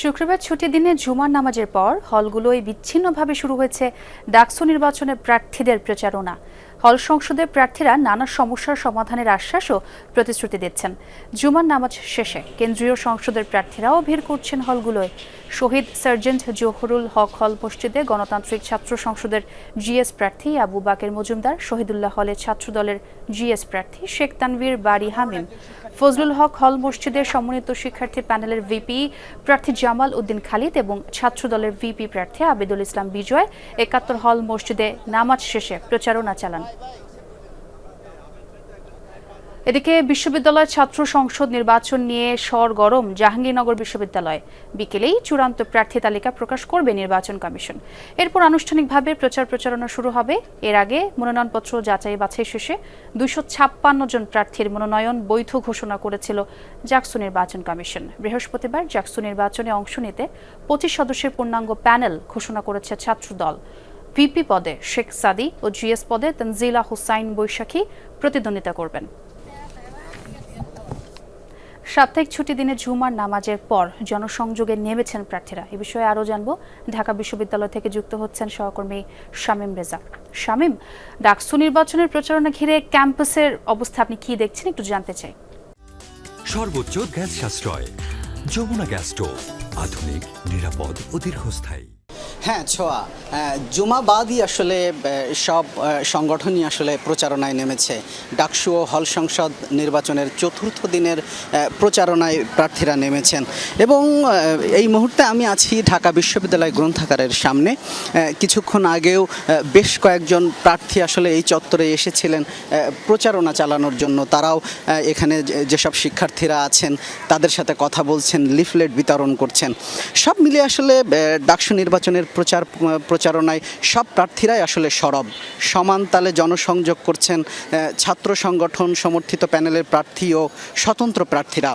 শুক্রবার ছুটির দিনে জুমার নামাজের পর হলগুলোয় বিচ্ছিন্নভাবে শুরু হয়েছে ডাকসু নির্বাচনের প্রার্থীদের প্রচারণা। হল সংসদের প্রার্থীরা নানা সমস্যার সমাধানের আশ্বাস ও প্রতিশ্রুতি দিচ্ছেন। জুমার নামাজ শেষে কেন্দ্রীয় সংসদের প্রার্থীরাও ভিড় করছেন হলগুলোয়। শহীদ সার্জেন্ট জোহরুল হক হল মসজিদে গণতান্ত্রিক ছাত্র সংসদের জিএস প্রার্থী আবু বাকের মজুমদার, শহীদুল্লাহ হলে ছাত্রদলের জিএস প্রার্থী শেখ তানভীর বাড়ি হামিম, ফজলুল হক হল মসজিদের সমন্বিত শিক্ষার্থী প্যানেলের ভিপি প্রার্থী জামাল উদ্দিন খালিদ এবং ছাত্রদলের ভিপি প্রার্থী আবিদুল ইসলাম বিজয় একাত্তর হল মসজিদে নামাজ শেষে প্রচারণা চালান। এদিকে বিশ্ববিদ্যালয় ছাত্র সংসদ নির্বাচন নিয়ে সরগরম জাহাঙ্গীরনগর বিশ্ববিদ্যালয়। বিকেলেই চূড়ান্ত প্রার্থী তালিকা প্রকাশ করবে নির্বাচন কমিশন। এরপর আনুষ্ঠানিকভাবে প্রচার প্রচারণা শুরু হবে। এর আগে মনোনয়নপত্র যাচাই বাছাই শেষে দুশো ছাপ্পান্ন জন প্রার্থীর মনোনয়ন বৈধ ঘোষণা করেছিল জাকসু নির্বাচন কমিশন। বৃহস্পতিবার জাকসু নির্বাচনে অংশ নিতে পঁচিশ সদস্যের পূর্ণাঙ্গ প্যানেল ঘোষণা করেছে ছাত্রদল। ভিপি পদে শেখ সাদি ও জিএস পদে তানজিলা হুসাইন বৈশাখী প্রতিদ্বন্দ্বিতা করবেন। সাপ্তাহিক ছুটি দিনে ঝুমার নামাজের পর জনসংযোগে নেমেছেন প্রার্থীরা। এ বিষয়ে আরও জানব। ঢাকা বিশ্ববিদ্যালয় থেকে যুক্ত হচ্ছেন সহকর্মী শামীম রেজা। শামীম, ডাকসু নির্বাচনের প্রচারণা ঘিরে ক্যাম্পাসের অবস্থা আপনি কি দেখছেন? একটু জানতে চাই। সর্বোচ্চ গ্যাস সাশ্রয়, যমুনা গ্যাস স্টোভ, আধুনিক, নিরাপদ ও দীর্ঘস্থায়ী। হ্যাঁ ছোয়া। জুমাবাদই আসলে সব সংগঠনই আসলে প্রচারণায় নেমেছে। ডাকসু ও হল সংসদ নির্বাচনের চতুর্থ দিনের প্রচারণায় প্রার্থীরা নেমেছেন। এবং এই মুহূর্তে আমি আছি ঢাকা বিশ্ববিদ্যালয় গ্রন্থাগারের সামনে। কিছুক্ষণ আগেও বেশ কয়েকজন প্রার্থী আসলে এই চত্বরে এসেছিলেন প্রচারণা চালানোর জন্য। তারাও এখানে যেসব শিক্ষার্থীরা আছেন, তাদের সাথে কথা বলছেন, লিফলেট বিতরণ করছেন। সব মিলিয়ে আসলে ডাকসু নির্বাচনের প্রচার প্রচারণায় সব প্রার্থীরাই আসলে সরব। সমান তালে জনসংযোগ করছেন ছাত্র সংগঠন সমর্থিত প্যানেলের প্রার্থী ও স্বতন্ত্র প্রার্থীরা।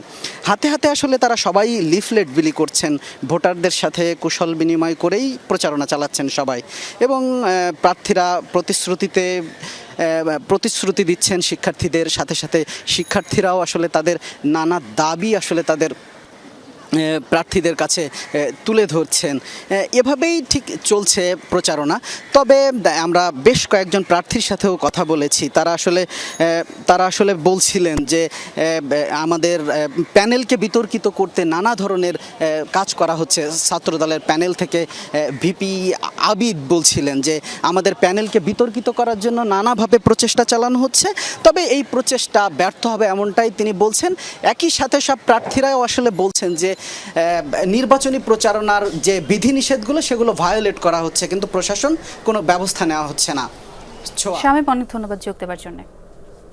হাতে হাতে আসলে তারা সবাই লিফলেট বিলি করছেন, ভোটারদের সাথে কুশল বিনিময় করেই প্রচারণা চালাচ্ছেন সবাই। এবং প্রার্থীরা প্রতিশ্রুতিতে প্রতিশ্রুতি দিচ্ছেন শিক্ষার্থীদের, সাথে সাথে শিক্ষার্থীরাও আসলে তাদের নানা দাবি আসলে তাদের প্রার্থীদের কাছে তুলে ধরছেন। এভাবেই ঠিক চলছে প্রচারণা। তবে আমরা বেশ কয়েকজন প্রার্থীর সাথেও কথা বলেছি। তারা আসলে তারা আসলে বলছিলেন যে আমাদের প্যানেলকে বিতর্কিত করতে নানা ধরনের কাজ করা হচ্ছে। ছাত্রদলের প্যানেল থেকে ভিপি আবিদ বলছিলেন যে, আমাদের প্যানেলকে বিতর্কিত করার জন্য নানাভাবে প্রচেষ্টা চালানো হচ্ছে। তবে এই প্রচেষ্টা ব্যর্থ হবে এমনটাই তিনি বলছেন। একই সাথে সব প্রার্থীরাও আসলে বলছেন যে নির্বাচনী প্রচারণার যে বিধিনিষেধগুলো, সেগুলো ভায়োলেট করা হচ্ছে, কিন্তু প্রশাসন কোনো ব্যবস্থা নেওয়া হচ্ছে না। স্বামী অনেক ধন্যবাদ যোগ দেওয়ার জন্য।